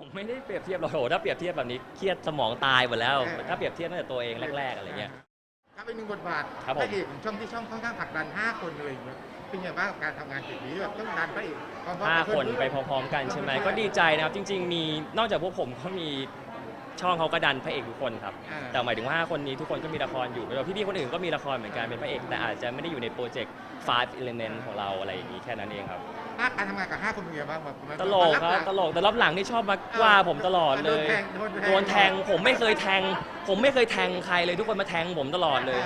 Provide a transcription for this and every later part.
ผมไม่ได้เปรียบเทียบหรอกโหถ้าเปรียบเทียบแบบนี้เครียดสมองตายหมดแล้วเออถ้าเปรียบเทียบตั้งแต่ตัวเองแรกๆอะไรเงี้ย ครับเป็นหนึ่งบทบาทครับผม พระเอกของช่องที่ช่องค่อนข้างผลักดัน 5 คนเลยางเงี้ยเป็นไงบ้างกับการทำงานจุดนี้แบบต้องดันพระเอกพร้อมๆกับห้าเพื่คอนไปพร้อมๆกันใช่ไหมก็ดีใจนะครับ จริง ๆ มีนอกจากพวกผมก็มี ช่องเขาก็ดันพระเอกทุกคนครับ อ่า แต่หมายถึงว่าห้าคนนี้ทุกคนก็มีละครอยู่แล้วพี่ๆคนอื่นก็มีละครเหมือนกันเป็นพระเอก แต่อาจจะไม่ได้อยู่ในโปรเจกต์ five element ของเราอะไรอย่างนี้แค่นั้นเองครับ ภาคการทำงานกับ5คนเป็นไงบ้างแบบมันตลกครับ มันตลกแต่รอบหลังนี่ชอบมาว่าผมตลอดเลยโดนแทง โดนแทงผมไม่เคยแทง ผมไม่เคยแทงใครเลยทุกคนมาแทงผมตลอดเลย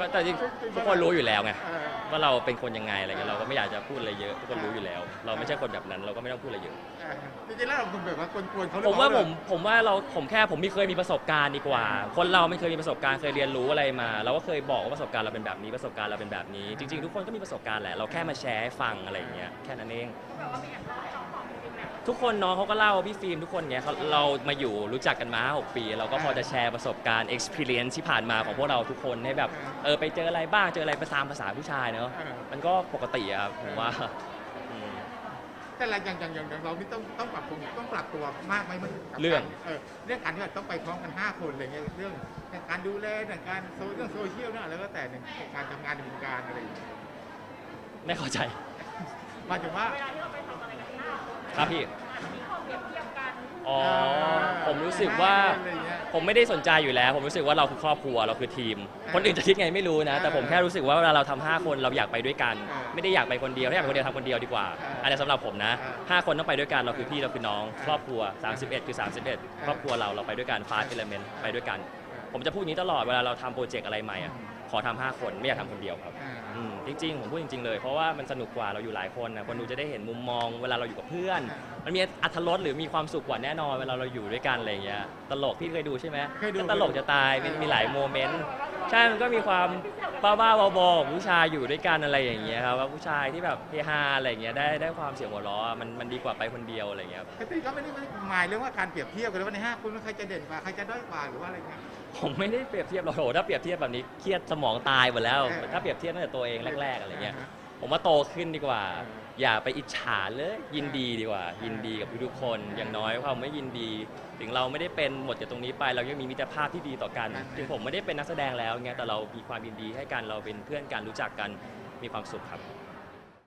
ก็แต่จริงทุกคนรู้อยู่แล้วไงเออว่าเราเป็นคนยังไงอะไรเงี้ยเราก็ไม่อยากจะพูดอะไรเยอะทุกคนรู้อยู่แล้ว เราไม่ใช่คนแบบนั้นเราก็ไม่ต้องพูดอะไรเยอะเออจริงๆแล้วเราเป็นแบบว่ากวนๆเขาหรือผมว่าเปผล่มผมว่าเราผมแค่ผมไม่เคยมีประสบการณ์ดีกว่า คนเราไม่เคยมีประสบการณ์เคยเรียนรู้อะไรมา เราก็เคยบอกว่าประสบการณ์เราเป็นแบบนี้ประสบการณ์เราเป็นแบบนี้ จริง ๆ ทุกคนก็มีประสบการณ์แหละเราแค่มาแชร์ให้ฟังอะไรอย่างเงี้ยแค่นั้นเอง ทุกคนน้องเขาก็เล่าพี่ฟิล์มทุกคนเงี้ยเขาเรามาอยู่รู้จักกันมาหกปี เราก็พอจะแชร์ประสบการณ์ experience ที่ผ่านมาของพวกเราทุกคนให้แบบเออไปเจออะไรบ้างเจออะไรไปตามภาษาผู้ชายเนอะเออมันก็ปกติอะครับผมว่าอืม แต่ละอย่างอย่างอย่างอย่างเรานี่ต้องต้องปรับปรุงต้องปรับตัวมากไหมมันกับเรื่อง กาเออเรื่องการที่แบบต้องไปพร้อมกัน5คนอะไรเงี้ยเรื่องการดูแลเรื่องการโซเรื่องโซเชียลเนี่ยแล้วก็แต่หนึ่งการทำงานในวงการอะไรอย่างเงี้ยไม่เข้าใจ หมายถึงว่า ครับพี่อ๋อ ผมรู้สึกห้ว่าเดือนอะไรเงี้ยผมไม่ได้สนใจอยู่แล้ว ผมรู้สึกว่าเราคือครอบครัว เราคือทีมอ่าคนอื่นจะคิดไงไม่รู้นะ แต่ผมอ่าแค่รู้สึกว่าเวลาเราทำห้าคนเราอยากไปด้วยกันอ่าไม่ได้อยากไปคนเดียว ถ้าอยากไปคนเดียวทำคนเดียวดีกว่าอ่าอันนี้สำหรับผมนะอ่าห้าคนต้องไปด้วยกัน เราคือพี่เราคือน้องอ่าครอบครัว 31 คือ 31 ครอบครัวเราเราไปด้วยกันฟาสเอลเมนต์ไปด้วยกัน ผมจะพูดอย่างนี้ตลอดเวลาเราทำโปรเจกต์อะไรใหม่อะ ขอทำห้าคนไม่อยากทำคนเดียวครับอ่าอืมจริงๆผมพูดจริง ๆ เลยเพราะว่ามันสนุกกว่าเราอยู่หลายคนนะคนดูจะได้เห็นมุมมอง เวลาเราอยู่กับเพื่อน มันมีอัธรสหรือมีความสุขกว่าแน่นอนเวลาเราอยู่ด้วยกันอะไรอย่างเงี้ยตลกพี่เคยดูใช่ไหมเคยดูก็ตลกจะตายมันมีหลายโมเมนต์ ใช่มันก็มีความบ้าๆบอๆของผู้ชายอยู่ด้วยกันอะไรอย่างเงี้ยครับว่าผู้ชายที่แบบเฮฮาอะไรอย่างเงี้ยได้ได้ความเสียงหัวเราะมันมันดีกว่าไปคนเดียวอะไรอย่างเงี้ยครับแต่ที่ก็ไม่ได้ไม่ได้หมายเรื่องว่าการเปรียบเทียบกันเลยว่าในห้าคนว่าใครจะเด่นกว่าใครจะด้อยกว่าหรือว่าอะไรเงี้ย ผมไม่ได้เปรียบเทียบหรอกโหถ้าเปรียบเทียบแบบนี้เครียดสมองตายหมดแล้วเออถ้าเปรียบเทียบตั้งแต่ตัวเองแรกๆอะไรเงี้ย อ่าฮะ ผมว่าโตขึ้นดีกว่าเอออย่าไปอิจฉาเลยยินดีดีกว่า ยินดีกับทุกๆคน อย่างน้อยความไม่ยินดี ถึงเราไม่ได้เป็นหมดจากตรงนี้ไป เรายังมีมิตรภาพที่ดีต่อกันอ่าฮะถึงผมไม่ได้เป็นนักแสดงแล้วเงี้ยแต่เรามีความยินดีให้กันเราเป็นเพื่อนกันรู้จักกันมีความสุขครับ